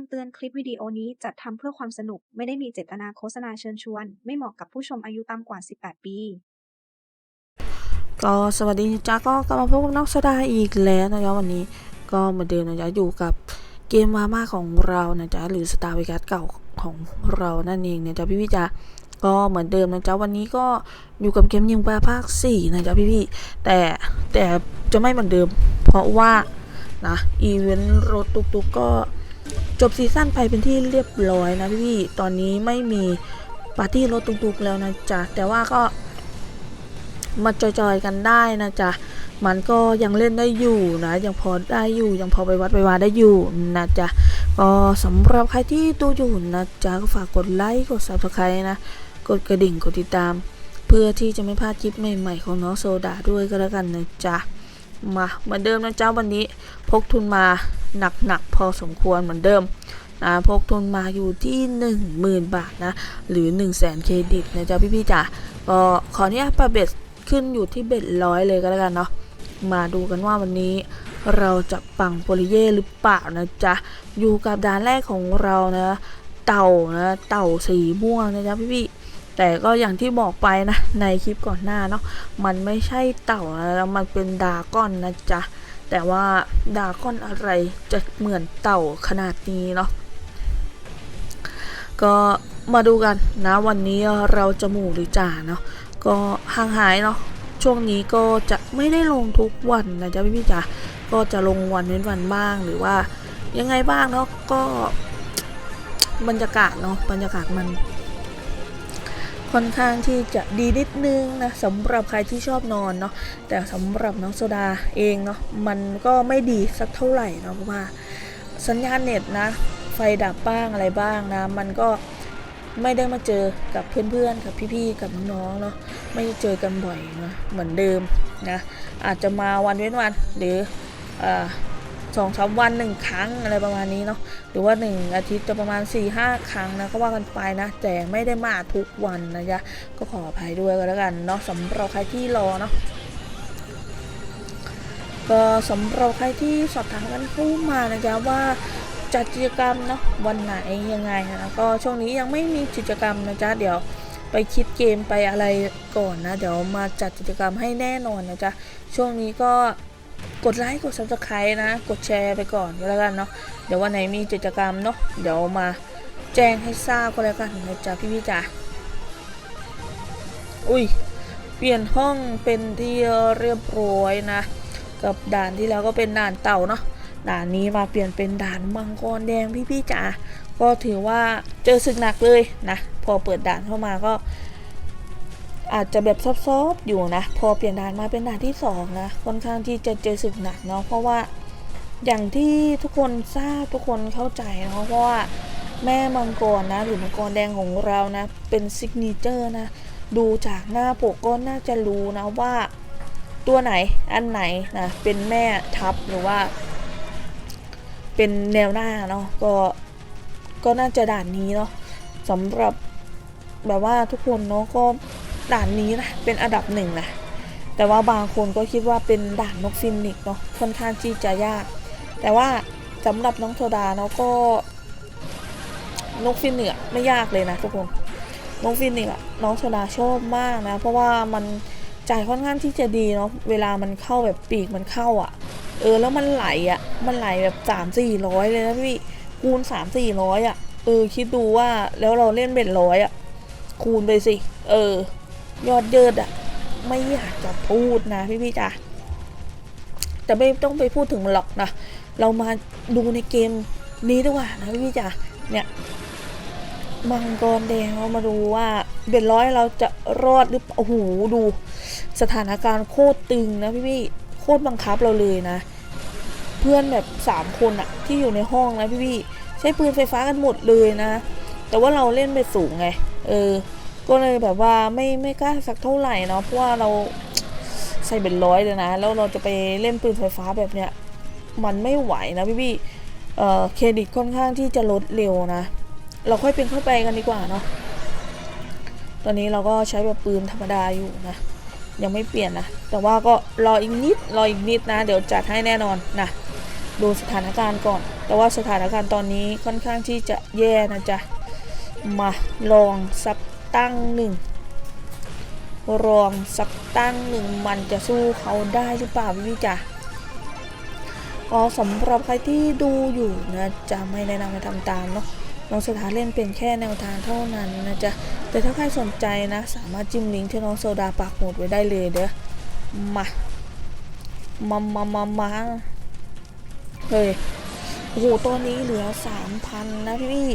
ำเตือนคลิปวิดีโอนี้จัดทำเพื่อความสนุก ไม่ได้มีเจตนาโฆษณาเชิญชวน ไม่เหมาะกับผู้ชมอายุต่ำกว่า 18 ปี ก็สวัสดีจ้าก็กลับมาพบกับน้องโซดาอีกแล้วนะจ๊ะวันนี้ก็เหมือนเดิมนะจ๊ะอยู่กับเกมมาม่าของเรานะจ๊ะหรือสตาร์วิกัสเก่าของเรานั่นเองนะจ๊ะพี่พี่จ๊ะก็เหมือนเดิมนะจ๊ะวันนี้ก็อยู่กับเกมยิงปลาภาค4นะจ๊ะพี่พี่แต่แต่จะไม่เหมือนเดิม เพราะว่านะอีเวนต์รถตุกตุกก็ บซีซั่นไปเป็นที่เรียบร้อยนะพี่ตอนนี้ไม่มีปาร์ตี้รถตุกตุกแล้วนะจ๊ะ แต่ว่าก็มาจอยๆกันได้นะจ๊ะ มันก็ยังเล่นได้อยู่นะ ยังพอได้อยู่ ยังพอไปวัดไปวาได้อยู่นะจ๊ะ ก็สำหรับใครที่ดูอยู่นะจ๊ะก็ฝากกดไลค์ กด subscribe นะ กดกระดิ่ง กดติดตาม เพื่อที่จะไม่พลาดคลิปใหม่ๆของน้องโซดาด้วยก็แล้วกันนะจ๊ะ มาเหมือนเดิมนะเจ๊ะวันนี้พกทุนมาหนักๆพอสมควรเหมือนเดิมนะพกทุนมาอยู่ที่ 10,000 บาทนะหรือ 1 0 0 0 0แสนเครดิตนะจ๊ะพี่ๆจ๋าก็ขออนุญาตประเบ็ดขึ้นอยู่ที่เบ็ดร้อยเลยก็แล้วกันเนาะมาดูกันว่าวันนี้เราจะปังโปลิเย่หรือเปล่านะจ๊ะอยู่กับด่านแรกของเรานะ เต่านะ เต่าสีม่วงนะจ๊ะพี่พี่ๆ แต่ก็อย่างที่บอกไปนะ ในคลิปก่อนหน้าเนาะมันไม่ใช่เต่าแล้วมันเป็นดาก้อนนะจ๊ะ แต่ว่าดาก้อนอะไรจะเหมือนเต่าขนาดนี้เนาะก็มาดูกันนะวันนี้เราจะหมู่หรือจ่าเนาะก็ห่างหายเนาะช่วงนี้ก็จะไม่ได้ลงทุกวันนะจ๊ะพี่พี่จ๋าก็จะลงวันเว้นวันบ้างหรือว่ายังไงบ้างเนาะก็บรรยากาศเนาะบรรยากาศมัน ค่อนข้างที่จะดีนิดนึงนะสำหรับใครที่ชอบนอนเนาะแต่สำหรับน้องโซดาเองเนาะมันก็ไม่ดีสักเท่าไหร่เนาะเพราะว่าสัญญาณเน็ตนะ ไฟดับบ้างอะไรบ้างนะ มันก็ไม่ได้มาเจอกับเพื่อนๆกับพี่ๆกับน้องๆเนาะไม่ได้เจอกันบ่อยเนาะเหมือนเดิมนะอาจจะมาวันเว้นวันหรืออา สองสามวันหนึ่งครั้งอะไรประมาณนี้เนาะหรือว่าหนึ่งอาทิตย์จะประมาณ4ี่ห้าครั้งนะก็ว่ากันไปนะ แต่ไม่ได้มาทุกวันนะจ๊ะก็ขออภัยด้วยก็แล้วกันเนาะสำหรับใครที่รอเนาะก็สำหรับใครที่สอบถามกันเข้ามานะจ๊ะว่าจัดกิจกรรมเนาะวันไหนยังไงนะก็ช่วงนี้ยังไม่มีกิจกรรมนะจ๊ะเดี๋ยวไปคิดเกมไปอะไรก่อนนะ เดี๋ยวมาจัดกิจกรรมให้แน่นอนนะจ๊ะช่วงนี้ก็ กดไลค์กด subscribe นะ กดแชร์ไปก่อนก็แล้วกันเนาะเดี๋ยววันไหนมีกิจกรรมเนาะเดี๋ยวมาแจ้งให้ทราบก็แล้วกันนะจ๊ะพี่พี่จ๋าอุ้ยเปลี่ยนห้องเป็นที่เรียบร้อยนะ กับด่านที่แล้วก็เป็นด่านเต่าเนาะด่านนี้มาเปลี่ยนเป็นด่านมังกรแดงพี่พี่จ๋าก็ถือว่าเจอศึกหนักเลยนะ พอเปิดด่านเข้ามาก็ อาจจะแบบซอฟๆอยู่นะ พอเปลี่ยนด่านมาเป็นด่านที่สองนะค่อนข้างที่จะเจอศึกหนักเนาะเพราะว่าอย่างที่ทุกคนทราบทุกคนเข้าใจเนาะเพราะว่าแม่มังกรนะหรือมังกรแดงของเรานะเป็นซิกเนเจอร์นะดูจากหน้าปกก็น่าจะรู้นะว่า ตัวไหนอันไหนนะเป็นแม่ทัพหรือว่า เป็นแนวหน้าเนาะก็ก็น่าจะด่านนี้เนาะสำหรับแบบว่าทุกคนเนาะก็ ด่านนี้นะเป็นอันดับหนึ่งนะแต่ว่าบางคนก็คิดว่าเป็นด่านนกฟินิกเนาะค่อนข้างที่จะยาก แต่ว่าสำหรับน้องโซดาเนาะก็นกฟินิกซ์อไม่ยากเลยนะทุกคนนกฟินิกซ์อน้องโซดาชอบมากนะ เพราะว่ามันจ่ายค่อนข้างที่จะดีเนาะเวลามันเข้าแบบปีกมันเข้าอะเออแล้วมันไหลอะ มันไหลแบบสามสี่ร้อยเลยนะพี่คูณสามสี่ร้อยอะเออคิดดูว่าแล้วเราเล่นเบ็ดร้อยอะคูณไปสิ เออ ยอดเยิดอะไม่อยากจะพูดนะพี่พี่จ๋าแต่ไม่ต้องไปพูดถึงมันหรอกนะเรามาดูในเกมนี้ดีกว่านะพี่พี่จ๋าเนี่ยมังกรแดงเรามาดูว่าเบ็ดร้อยเราจะรอดหรือเปล่าโอ้โหดู สถานการณ์โคตรตึงนะพี่พี่โคตรบังคับเราเลยนะ เพื่อนแบบสามคนอะที่อยู่ในห้องนะพี่พี่ใช้ปืนไฟฟ้ากันหมดเลยนะ แต่ว่าเราเล่นไปสูงไง เออ ก็เลยแบบว่าไม่ไม่กล้าสักเท่าไหร่เนาะเพราะว่าเราใส่เป็นร้อยเลยนะ แล้วเราจะไปเล่นปืนไฟฟ้าแบบเนี้ยมันไม่ไหวนะพี่พี่เอ่อเครดิตค่อนข้างที่จะลดเร็วนะ เราค่อยเป็นเข้าไปกันดีกว่าเนาะตอนนี้เราก็ใช้แบบปืนธรรมดาอยู่นะยังไม่เปลี่ยนนะ แต่ว่าก็รออีกนิดรออีกนิดนะ เดี๋ยวจัดให้แน่นอนนะดูสถานการณ์ก่อน แต่ว่าสถานการณ์ตอนนี้ค่อนข้างที่จะแย่นะจ๊ะมาลองสัก ตั้งหนึ่งลองสักตั้งหนึ่งมันจะสู้เขาได้หรือเปล่าพี่จ๋าอ๋อสำหรับใครที่ดูอยู่นะจะไม่แนะนำให้ทำตามเนาะน้องสถาเล่นเป็นแค่แนวทางเท่านั้นนะจ๊ะแต่ถ้าใครสนใจนะ สามารถจิ้มลิงก์ที่น้องโซดาปักหมดไว้ได้เลยเด้อมามามามามาเฮ้ยโอ้โหตัวนี้เหลือสามพันนะพี่พี่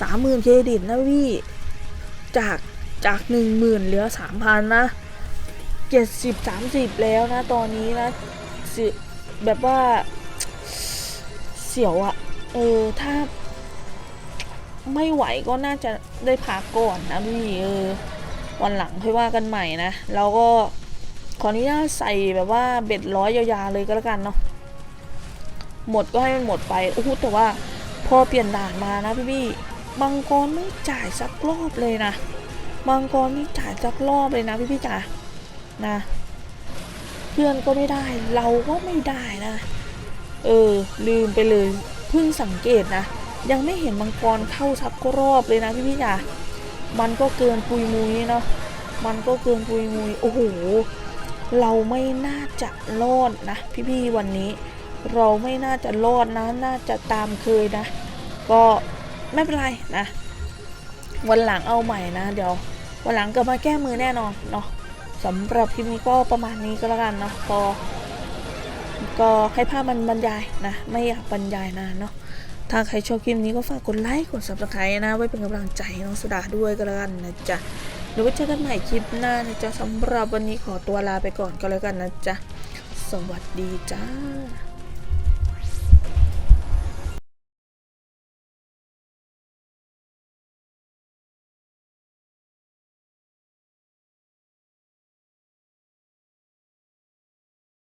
สามหมื่นเครดิตนะพี่ จากจากหนึ่งหมื่นเหลือสามพันนะเจ็ดสิบสามสิบแล้วนะ ตอนนี้นะสิแบบว่า เสียวอะเออ ถ้า ไม่ไหวก็น่าจะได้พักก่อนนะพี่เออ วันหลังค่อยว่ากันใหม่นะแล้วก็ขออนุญาตใส่แบบว่าเบ็ดร้อยยาวๆเลยก็แล้วกันเนาะหมดก็ให้มันหมดไปโอ้โหแต่ว่าพอเปลี่ยนด่านมานะพี่พี่ มังกรไม่จ่ายสักรอบเลยนะมังกรไม่จ่ายสักรอบเลยนะพี่พี่จ๋านะ เพื่อนก็ไม่ได้เราก็ไม่ได้นะ เออ ลืมไปเลยเพิ่งสังเกตนะ ยังไม่เห็นมังกรเข้าสักรอบเลยนะพี่พี่จ๋ามันก็เกินปุยมุยเนาะมันก็เกินปุยมุยโอ้โหเราไม่น่าจะรอดนะพี่ๆวันนี้ เราไม่น่าจะรอดนะ น่าจะตามเคยนะ ก็ ไม่เป็นไรนะ วันหลังเอาใหม่นะ เดี๋ยววันหลังกลับมาแก้มือแน่นอนเนาะสำหรับคลิปนี้ก็ประมาณนี้ก็แล้วกันเนาะก็ก็ให้ภาพมันบรรยายนะ ไม่อยากบรรยายนานเนาะถ้าใครชอบคลิปนี้ก็ฝากกดไลค์กด subscribe นะ ไว้เป็นกำลังใจน้องสุดาด้วยก็แล้วกันนะจ๊ะเดี๋ยวไว้เจอกันใหม่คลิปหน้านะจ๊ะสำหรับวันนี้ขอตัวลาไปก่อนก็แล้วกันนะจ๊ะสวัสดีจ้า